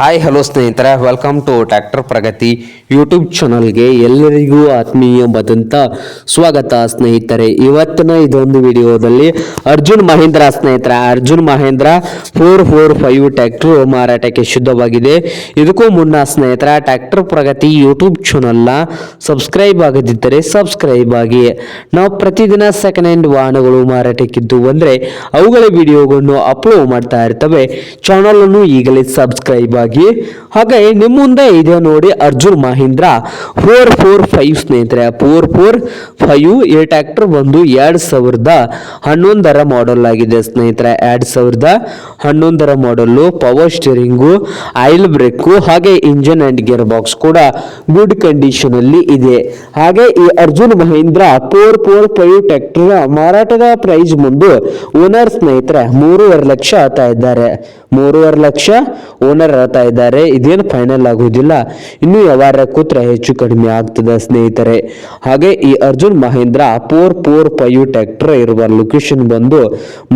Hi hello ಸ್ನೇಹಿತರೆ. Welcome to tractor Pragati YouTube ಚಾನಲ್ಗೆ ಎಲ್ಲರಿಗೂ ಆತ್ಮೀಯವಾದಂಥ ಸ್ವಾಗತ, ಸ್ನೇಹಿತರೆ. ಇವತ್ತಿನ ಇದೊಂದು ವಿಡಿಯೋದಲ್ಲಿ ಅರ್ಜುನ್ ಮಹೇಂದ್ರ, ಸ್ನೇಹಿತರೆ. Arjun Mahindra four four five tractor ಮಾರಾಟಕ್ಕೆ ಶುದ್ಧವಾಗಿದೆ. ಇದಕ್ಕೂ ಮುನ್ನ, ಸ್ನೇಹಿತರ ಟ್ಯಾಕ್ಟರ್ ಪ್ರಗತಿ ಯೂಟ್ಯೂಬ್ ಚಾನಲ್ನ ಸಬ್ಸ್ಕ್ರೈಬ್ ಆಗದಿದ್ದರೆ ಸಬ್ಸ್ಕ್ರೈಬ್ ಆಗಿ. ನಾವು ಪ್ರತಿದಿನ ಸೆಕೆಂಡ್ ಹ್ಯಾಂಡ್ ವಾಹನಗಳು ಮಾರಾಟಕ್ಕಿದ್ದು ಅಂದರೆ ಅವುಗಳ ವಿಡಿಯೋಗಳನ್ನು ಅಪ್ಲೋಡ್ ಮಾಡ್ತಾ ಇರ್ತವೆ. ಚಾನಲನ್ನು ಈಗಲೇ ಸಬ್ಸ್ಕ್ರೈಬ್ ಆಗಿ. ಹಾಗೆ ನಿಮ್ಮ ಮುಂದೆ ಇದೆ ನೋಡಿ Arjun Mahindra four four five ಸ್ನೇಹಿತರೆ. ಫೋರ್ ಫೋರ್ ಫೈವ್ ಈ ಟ್ಯಾಕ್ಟರ್ ಒಂದು ಎರಡು ಸಾವಿರದ ಹನ್ನೊಂದರ ಮಾಡೆಲ್ ಆಗಿದೆ ಸ್ನೇಹಿತರೆ. ಎರಡು ಸಾವಿರದ ಹನ್ನೊಂದರ ಮಾಡಲ್ಲು ಪವರ್ ಸ್ಟೀರಿಂಗು ಆಯಿಲ್ ಬ್ರೇಕು ಹಾಗೆ ಇಂಜನ್ ಅಂಡ್ ಗೇರ್ ಬಾಕ್ಸ್ ಕೂಡ ಗುಡ್ ಕಂಡೀಷನ್ ಅಲ್ಲಿ ಇದೆ. ಹಾಗೆ ಈ Arjun Mahindra four four five tractor ಮಾರಾಟದ ಪ್ರೈಸ್ ಮುಂದೆ ಓನರ್ ಸ್ನೇಹಿತರೆ ಮೂರುವರೆ ಲಕ್ಷ ಆತ ಇದ್ದಾರೆ. ಮೂರುವರೆ ಲಕ್ಷ ಓನರ್ ಹೇಳ್ತಾ ಇದ್ದಾರೆ. ಇದೇನು ಫೈನಲ್ ಆಗುವುದಿಲ್ಲ. ಇನ್ನು ವ್ಯವಹಾರ ಕೂತ್ರ ಹೆಚ್ಚು ಕಡಿಮೆ ಆಗ್ತದೆ ಸ್ನೇಹಿತರೆ. ಹಾಗೆ ಈ Arjun Mahindra four four five tractor ಇರುವ ಲೊಕೇಶನ್ ಬಂದು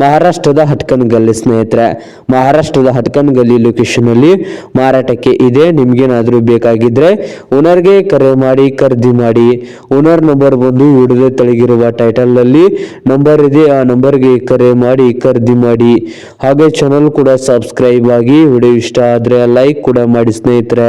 ಮಹಾರಾಷ್ಟ್ರದ ಹಟ್ಕನ್ಗಲ್ಲಿ ಸ್ನೇಹಿತರೆ. ಮಹಾರಾಷ್ಟ್ರದ ಹಟ್ಕನ್ಗಲ್ಲಿ ಲೊಕೇಶನ್ ಅಲ್ಲಿ ಮಾರಾಟಕ್ಕೆ ಇದೆ. ನಿಮ್ಗೇನಾದ್ರೂ ಬೇಕಾಗಿದ್ರೆ ಓನರ್ಗೆ ಕರೆ ಮಾಡಿ, ಖರೀದಿ ಮಾಡಿ. ಓನರ್ ನಂಬರ್ ಬಂದು ಹಿಡಿದು ತೆಳಗಿರುವ ಟೈಟಲ್ ಅಲ್ಲಿ ನಂಬರ್ ಇದೆ. ಆ ನಂಬರ್ಗೆ ಕರೆ ಮಾಡಿ, ಖರೀದಿ ಮಾಡಿ. ಹಾಗೆ ಚಾನಲ್ ಕೂಡ ಸಬ್ಸ್ಕ್ರೈಬ್ ಆಗಿ ವಿಡಿಯೋ ಇಷ್ಟ ಆದ್ರೆ ಲೈಕ್ ಕೂಡ ಮಾಡಿ ಸ್ನೇಹಿತರೆ.